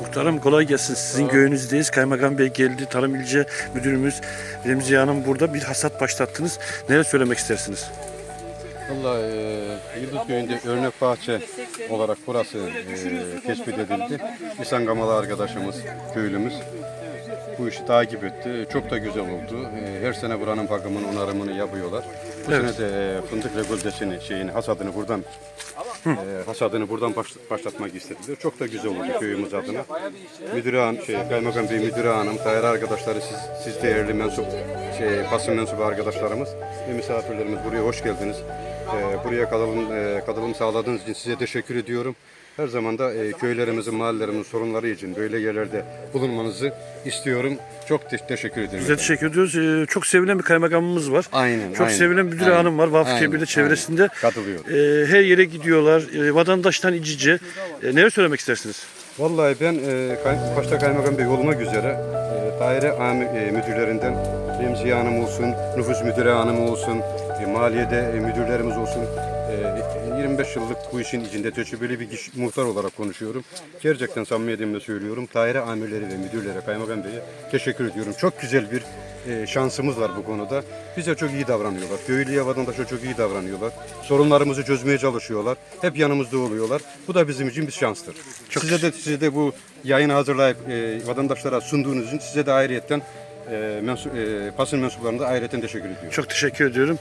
Muhtarım kolay gelsin. Sizin köyünüzdeyiz. Kaymakam Bey geldi. Tarım İlçe Müdürümüz Remziye Hanım burada bir hasat başlattınız. Neler söylemek istersiniz? Valla e, Yıldız Köyü'nde örnek bahçe olarak burası e, tespit edildi. İhsan Gamalı arkadaşımız, köylümüz bu işi takip etti. Çok da güzel oldu. E, her sene buranın bakımını, onarımını yapıyorlar. Bu Evet. sene de e, fındık rekoldesini, şeyini, hasadını buradan e, hasadını buradan baş- başlatmak istediler. Çok da güzel oldu köyümüz adına. Müdüre hanım, şey, Kaymakam Bey Müdüre Hanım, daire arkadaşları, siz, siz değerli mensup, şey, basın mensubu arkadaşlarımız ve misafirlerimiz buraya hoş geldiniz. E, buraya katılım, e, katılım sağladığınız için size teşekkür ediyorum. Her zaman da e, köylerimizin, mahallelerimizin sorunları için böyle yerlerde bulunmanızı istiyorum. Çok te- teşekkür ederim. Size teşekkür ediyoruz. Ee, çok sevilen bir kaymakamımız var. Aynen, Çok aynen, sevilen müdür aynen, hanım var. Vakfı aynen, Kebir'de aynen. çevresinde. Katılıyorum. Ee, her yere gidiyorlar. Ee, vatandaştan icice. Ee, neler söylemek istersiniz? Vallahi ben e, kay- başta Kaymakam Bey olmak üzere e, daire amir, e, müdürlerinden Remziye Hanım olsun, nüfus müdürü hanım olsun, e, maliyede e, müdürlerimiz olsun. E, 25 yıllık bu işin içinde tecrübeli bir kişi, muhtar olarak konuşuyorum. Gerçekten samimiyetimle söylüyorum. Daire amirleri ve müdürlere, Kaymakam Bey'e teşekkür ediyorum. Çok güzel bir e, şansımız var bu konuda. Bize çok iyi davranıyorlar. Köylüye, vatandaşa çok iyi davranıyorlar. Sorunlarımızı çözmeye çalışıyorlar. Hep yanımızda oluyorlar. Bu da bizim için bir şanstır. size de size de bu yayını hazırlayıp e, vatandaşlara sunduğunuz için size de ayrıyetten e, mensu, e, basın mensuplarına da ayrıyetten teşekkür ediyorum. Çok teşekkür ediyorum.